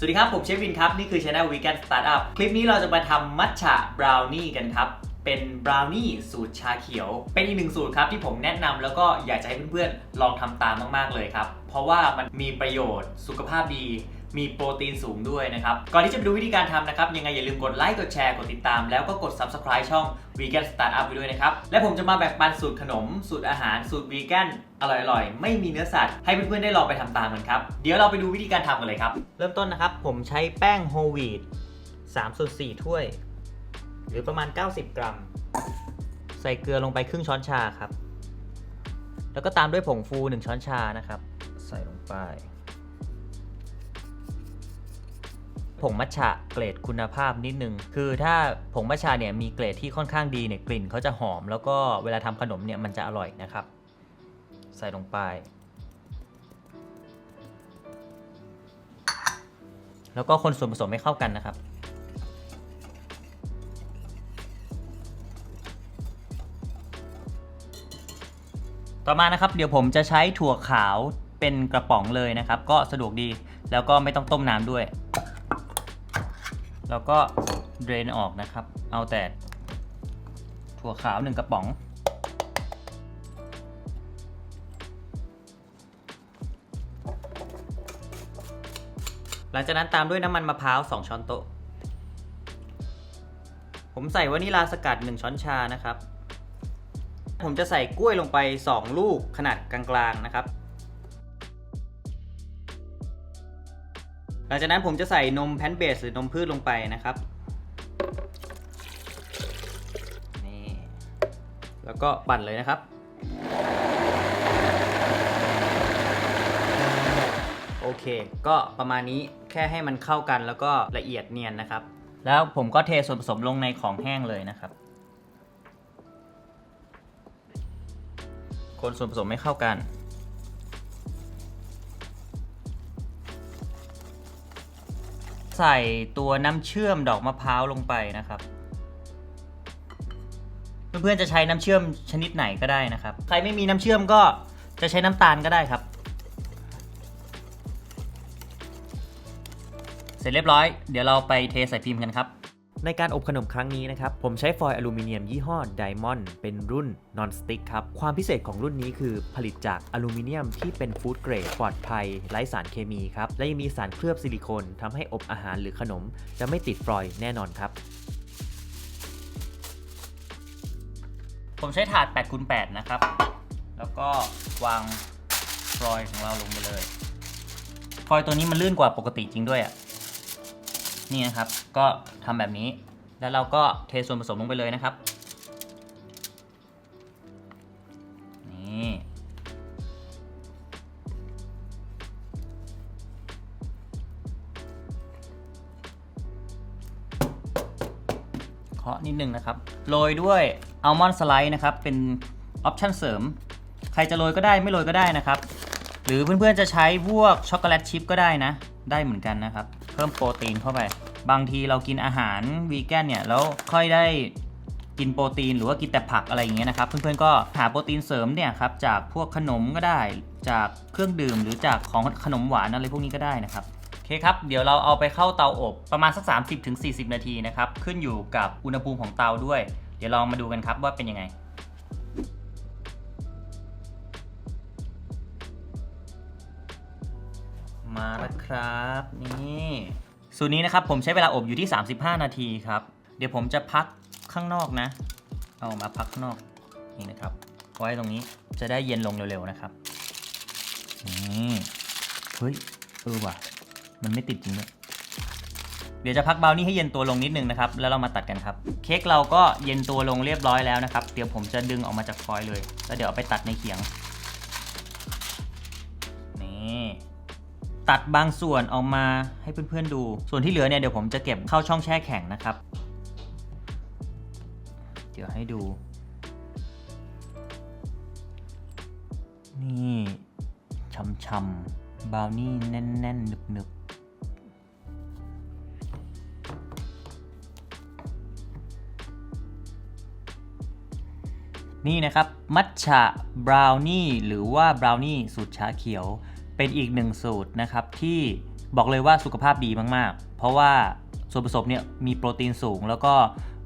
สวัสดีครับ ผมเชฟวินครับ นี่คือช anel Vegan Startup คลิปนี้เราจะมาทำมัทฉะบราวนี่กันครับ เป็นบราวนี่สูตรชาเขียว เป็นอีกหนึ่งสูตรครับที่ผมแนะนำแล้วก็อยากจะให้เพื่อนๆ ลองทำตามมากๆเลยครับ เพราะว่ามันมีประโยชน์สุขภาพดี มีโปรตีนสูงด้วยนะครับ ก่อนที่จะไปดูวิธีการทำนะครับ ยังไงอย่าลืมกดไลค์ กดแชร์ กดติดตาม แล้วก็กด subscribe ช่อง Vegan Startup ไปด้วยนะครับ และผมจะมาแบ่งปันสูตรขนม สูตรอาหาร สูตรวีแกนอร่อยๆ ไม่มีเนื้อสัตว์ ให้เพื่อนๆ ได้ลองไปทำตามกันครับ เดี๋ยวเราไปดูวิธีการทำกันเลยครับ เริ่มต้นนะครับ ผมใช้แป้งโฮลวีต3ส่วน4ถ้วย หรือประมาณ 90 กรัม ใส่เกลือลงไปครึ่งช้อนชาครับ แล้วก็ตามด้วยผงฟู 1 ช้อนชานะครับ ใส่ลงไป ผงมัทฉะเกรดคุณภาพนิดนึง คือถ้าผงมัทฉะเนี่ยมีเกรดที่ค่อนข้างดีเนี่ยกลิ่นเขาจะหอม แล้วก็เวลาทำขนมเนี่ยมันจะอร่อยนะครับ ใส่ลงไป แล้วก็คนส่วนผสมให้เข้ากันนะครับต่อมานะครับเดี๋ยวผมจะใช้ถั่วขาวเป็นกระป๋องเลยนะครับ ก็สะดวกดีแล้วก็ไม่ต้องต้มน้ำด้วย แล้วก็เดรนออกนะครับ เอาแต่ถั่วขาวหนึ่งกระป๋อง หลังจากนั้นตามด้วยน้ำมันมะพร้าว 2 ช้อนโต๊ะ ผมใส่วานิลาสกัด 1 ช้อนชานะครับ ผมจะใส่กล้วยลงไป 2 ลูกขนาดกลางๆนะครับ หลังจากนั้นผมจะใส่นมแพนเบสหรือนมพืชลงไปนะครับนี่แล้วก็ปั่นเลยนะครับ โอเค ก็ประมาณนี้แค่ให้มันเข้ากันแล้วก็ละเอียดเนียนนะครับ แล้วผมก็เทส่วนผสมลงในของแห้งเลยนะครับ คนส่วนผสมให้เข้ากัน ใส่ตัวน้ำเชื่อมดอกมะพร้าวลงไปนะครับเพื่อนๆจะใช้น้ำเชื่อมชนิดไหนก็ได้นะครับ ใครไม่มีน้ำเชื่อมก็จะใช้น้ำตาลก็ได้ครับ เสร็จเรียบร้อย เดี๋ยวเราไปเทใส่พิมพ์กันครับ ในการอบขนมครั้งนี้นะครับ ผมใช้ฟอยล์อลูมิเนียมยี่ห้อ Diamond เป็นรุ่น Non Stick ครับ ความพิเศษของรุ่นนี้คือผลิตจากอลูมิเนียมที่เป็นฟู้ดเกรดปลอดภัยไร้สารเคมีครับ และยังมีสารเคลือบซิลิโคนทำให้อบอาหารหรือขนม จะไม่ติดฟอยล์แน่นอนครับ ผมใช้ถาด8คูณ8นะครับ แล้วก็วางฟอยล์ของเราลงไปเลย ฟอยล์ตัวนี้มันลื่นกว่าปกติจริงด้วยอะนี่นะครับก็ ทำแบบนี้ แล้วเราก็เทส่วนผสมลงไปเลยนะครับ นี่ เคาะนิดนึงนะครับ โรยด้วยอัลมอนด์สไลด์นะครับ เป็นออปชั่นเสริม ใครจะโรยก็ได้ไม่โรยก็ได้นะครับ หรือเพื่อนๆจะใช้พวกช็อกโกแลตชิพก็ได้นะ ได้เหมือนกันนะครับ เพิ่มโปรตีนเข้าไป บางทีเรากินอาหารวีแกนเนี่ยแล้วค่อยได้กินโปรตีนหรือว่ากินแต่ผักอะไรอย่างเงี้ยนะครับเพื่อนๆก็หาโปรตีนเสริมเนี่ยครับจากพวกขนมก็ได้จากเครื่องดื่ม หรือจากของขนมหวานอะไรพวกนี้ก็ได้นะครับโอเคครับเดี๋ยวเราเอาไปเข้าเตาอบประมาณสัก 30-40 นาทีนะครับขึ้นอยู่กับอุณหภูมิของเตาด้วย เดี๋ยวลองมาดูกันครับว่าเป็นยังไงมาแล้วครับ นี่ สูตรนี้นะครับผมใช้เวลาอบอยู่ที่ 35 นาทีครับ เดี๋ยวผมจะพักข้างนอกนะ เอามาพักข้างนอกนี่นะครับ ไว้ตรงนี้จะได้เย็นลงเร็วๆนะครับนี่เฮ้ยเออว่ะ มันไม่ติดจริงด้วยเดี๋ยวจะพักเบานี่ให้เย็นตัวลงนิดนึงนะครับ แล้วเรามาตัดกันครับ เค้กเราก็เย็นตัวลงเรียบร้อยแล้วนะครับ เดี๋ยวผมจะดึงออกมาจากฟอยล์เลย แล้วเดี๋ยวเอาไปตัดในเขียง ตัดบางส่วนออกมาให้เพื่อนๆดู ส่วนที่เหลือเนี่ยเดี๋ยวผมจะเก็บเข้าช่องแช่แข็งนะครับ เดี๋ยวให้ดู นี่ช่ำๆบราวนี่แน่นๆหนึบๆนี่นะครับ มัทฉะบราวนี่หรือว่าบราวนี่สูตรชาเขียว เป็นอีกหนึ่งสูตรนะครับที่บอกเลยว่าสุขภาพดีมากๆ เพราะว่าส่วนผสมเนี่ยมีโปรตีนสูง แล้วก็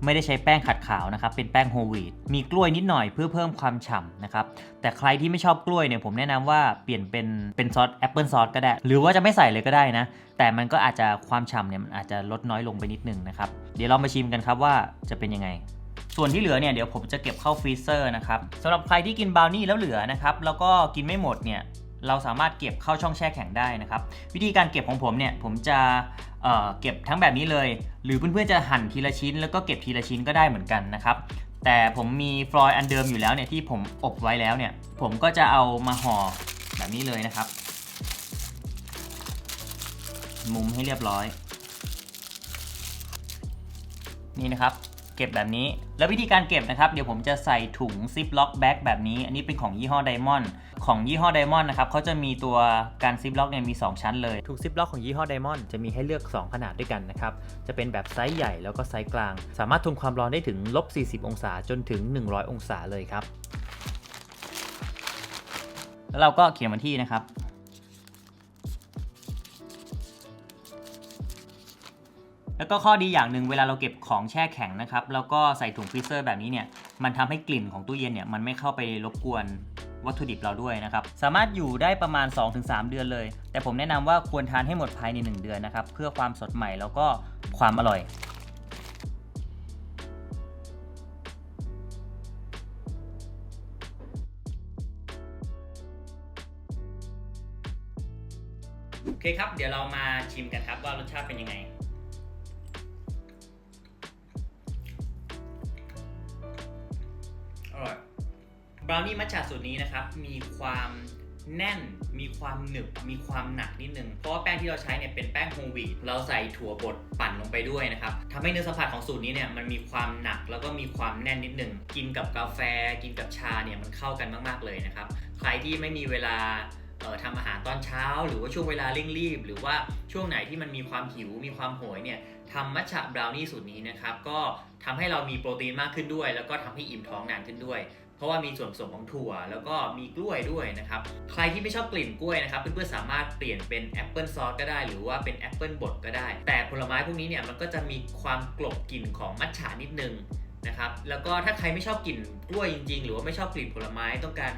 ไม่ได้ใช้แป้งขัดขาวนะครับ เป็นแป้งโฮลวีตมีกล้วยนิดหน่อยเพื่อเพิ่มความฉ่ำนะครับ แต่ใครที่ไม่ชอบกล้วยเนี่ยผมแนะนำว่าเปลี่ยนเป็นเป็นซอสแอปเปิลซอสก็ได้ หรือว่าจะไม่ใส่เลยก็ได้นะ แต่มันก็อาจจะความฉ่ำเนี่ยมันอาจจะลดน้อยลงไปนิดนึงนะครับ เดี๋ยวเรามาชิมกันครับว่าจะเป็นยังไงส่วนที่เหลือเนี่ยเดี๋ยวผมจะเก็บเข้าฟรีเซอร์นะครับสำหรับใครที่กินบราวนี่แล้วเหลือนะครับแล้วก็กินไม่หมดเนี่ย เราสามารถเก็บเข้าช่องแช่แข็งได้นะครับ วิธีการเก็บของผมเนี่ยผมจะเเก็บทั้งแบบนี้เลย หรือเพื่อนๆจะหั่นทีละชิ้น แล้วก็เก็บทีละชิ้นก็ได้เหมือนกันนะครับแต่ผมมีฟลอยอันเดิมอยู่แล้วเนี่ยที่ผมอบไว้แล้วเนี่ย ผมก็จะเอามาห่อแบบนี้เลยนะครับ มุมให้เรียบร้อย นี่นะครับเก็บแบบนี้ แล้ววิธีการเก็บนะครับ เดี๋ยวผมจะใส่ถุงซิปล็อกแบ็กแบบนี้ อันนี้เป็นของยี่ห้อไดมอนด์ ของยี่ห้อไดมอนด์นะครับเขาจะมีตัวการซิปล็อกเนี่ยมี 2 ชั้นเลยถุงซิปล็อกของยี่ห้อไดมอนด์จะมีให้เลือก 2 ขนาดด้วยกันนะครับ จะเป็นแบบไซส์ใหญ่แล้วก็ไซส์กลาง สามารถทนความร้อนได้ถึงลบ40 องศาจนถึง 100 องศาเลยครับ แล้วเราก็เขียนวันที่นะครับแล้วก็ข้อดีอย่างหนึ่งเวลาเราเก็บของแช่แข็งนะครับ แล้วก็ใส่ถุงฟรีเซอร์แบบนี้เนี่ย มันทำให้กลิ่นของตู้เย็นเนี่ย มันไม่เข้าไปรบกวน วัตถุดิบเราด้วยนะครับสามารถอยู่ได้ประมาณ 2-3 เดือนเลย แต่ผมแนะนำว่าควรทานให้หมดภายใน 1 เดือนนะครับเพื่อความสดใหม่แล้วก็ความอร่อยโอเคครับ เดี๋ยวเรามาชิมกันครับว่ารสชาติเป็นยังไง บราวนี่มัทฉะสูตรนี้นะครับ มีความแน่น มีความหนึบ มีความหนักนิดนึง เพราะว่าแป้งที่เราใช้เนี่ยเป็นแป้งโฮลวีตเราใส่ถั่วบดปั่นลงไปด้วยนะครับทำให้เนื้อสัมผัสของสูตรนี้เนี่ยมันมีความหนักแล้วก็มีความแน่นนิดนึง กินกับกาแฟ กินกับชาเนี่ยมันเข้ากันมาก ๆ เลยนะครับ ใครที่ไม่มีเวลาออทำอาหารตอนเช้า หรือว่าช่วงเวลาเร่งรีบ หรือว่าช่วงไหนที่มันมีความหิว มีความโหยเนี่ยทำมัทฉะบราวนี่สูตรนี้นะครับ ก็ทำให้เรามีโปรตีนมากขึ้นด้วย แล้วก็ทำให้อิ่มท้องนานขึ้นด้วย ราะว่ามีส่วนผสมของถั่ว แล้วก็มีกล้วยด้วยนะครับ ใครที่ไม่ชอบกลิ่นกล้วยนะครับเพื่อนๆสามารถเปลี่ยนเป็นแอปเปิลซอสก็ได้ หรือว่าเป็นแอปเปิลบดก็ได้ แต่ผลไม้พวกนี้เนี่ยมันก็จะมีความกลบกลิ่นของมัทฉะนิดนึงนะครับ แล้วก็ถ้าใครไม่ชอบกลิ่นกล้วยจริง ๆ หรือว่าไม่ชอบกลิ่นผลไม้ต้องการ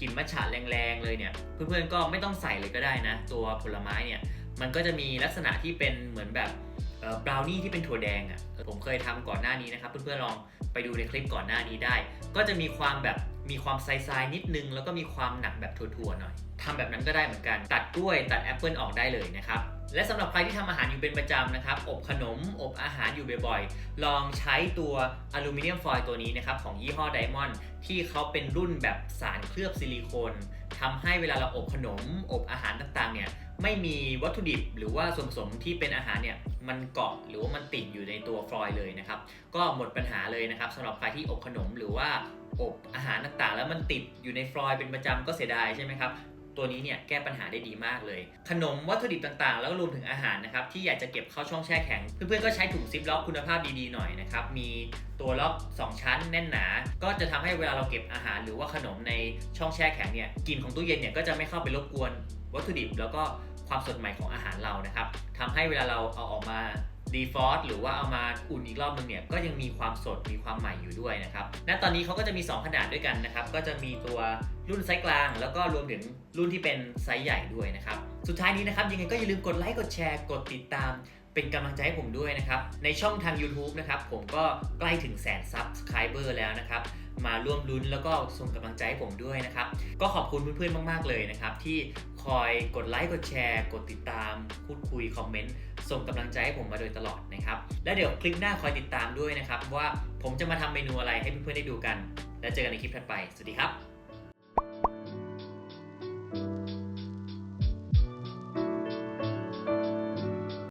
กลิ่นมัทฉะแรงๆเลยเนี่ย เพื่อนๆก็ไม่ต้องใส่เลยก็ได้นะ ตัวผลไม้เนี่ย มันก็จะมีลักษณะที่เป็นเหมือนแบบบราวนี่ที่เป็นถั่วแดงอะ่ะผมเคยทำก่อนหน้านี้นะครับเพื่อนๆลองไปดูในคลิปก่อนหน้านี้ได้ ก็จะมีความแบบมีความไซส์นิดนึง แล้วก็มีความหนักแบบถั่วๆหน่อย ทำแบบนั้นก็ได้เหมือนกัน ตัดกล้วยตัดแอปเปิลออกได้เลยนะครับและสำหรับใครที่ทำอาหารอยู่เป็นประจำนะครับ อบขนม อบอาหารอยู่บ่อยๆ ลองใช้ตัวอลูมิเนียมฟอยล์ตัวนี้นะครับ ของยี่ห้อไดมอนด์ที่เขาเป็นรุ่นแบบสารเคลือบซิลิโคนทำให้เวลาเราอบขนม อบอาหารต่างๆ เนี่ยไม่มีวัตถุดิบหรือว่าส่วนผสมที่เป็นอาหารเนี่ยมันเกาะหรือว่ามันติดอยู่ในตัวฟอยล์เลยนะครับ ก็หมดปัญหาเลยนะครับสำหรับใครที่อบขนมหรือว่าอบอาหารต่างๆ แล้วมันติดอยู่ในฟอยล์เป็นประจำก็เสียดายใช่ไหมครับ ตัวนี้เนี่ยแก้ปัญหาได้ดีมากเลย ขนมวัตถุดิบต่างๆ แล้วก็รวมถึงอาหารนะครับที่อยากจะเก็บเข้าช่องแช่แข็ง เพื่อนๆก็ใช้ถุงซิปล็อกคุณภาพดีๆหน่อยนะครับมีตัวล็อก 2 ชั้นแน่นหนา ก็จะทำให้เวลาเราเก็บอาหารหรือว่าขนมในช่องแช่แข็งเนี่ยกลิ่นของตู้เย็นเนี่ยก็จะไม่เข้าไปรบกวนวัตถุดิบ แล้วก็ความสดใหม่ของอาหารเรานะครับทำให้เวลาเราเอาออกมา ดีฟอสหรือว่าเอามาอุ่นอีกรอบนึงเนี่ยก็ยังมีความสดมีความใหม่อยู่ด้วยนะครับณตอนนี้เขาก็จะมี 2 ขนาดด้วยกันนะครับ ก็จะมีตัวรุ่นไซส์กลาง แล้วก็รวมถึงรุ่นที่เป็นไซส์ใหญ่ด้วยนะครับ สุดท้ายนี้นะครับยังไงก็อย่าลืมกดไลค์กดแชร์กดติดตาม เป็นกำลังใจให้ผมด้วยนะครับ ในช่องทาง YouTube นะครับผมก็ใกล้ถึงแสนซับสไครเบอร์แล้วนะครับ มาร่วมลุ้นแล้วก็ส่งกำลังใจให้ผมด้วยนะครับ ก็ขอบคุณเพื่อนๆมาก ๆ เลยนะครับ ที่คอยกดไลค์กดแชร์ กดติดตาม พูดคุยคอมเมนต์ส่งกำลังใจให้ผมมาโดยตลอดนะครับ และเดี๋ยวคลิปหน้าคอยติดตามด้วยนะครับ ว่าผมจะมาทำเมนูอะไรให้เพื่อนๆได้ดูกัน แล้วเจอกันในคลิปถัดไป สวัสดีครับ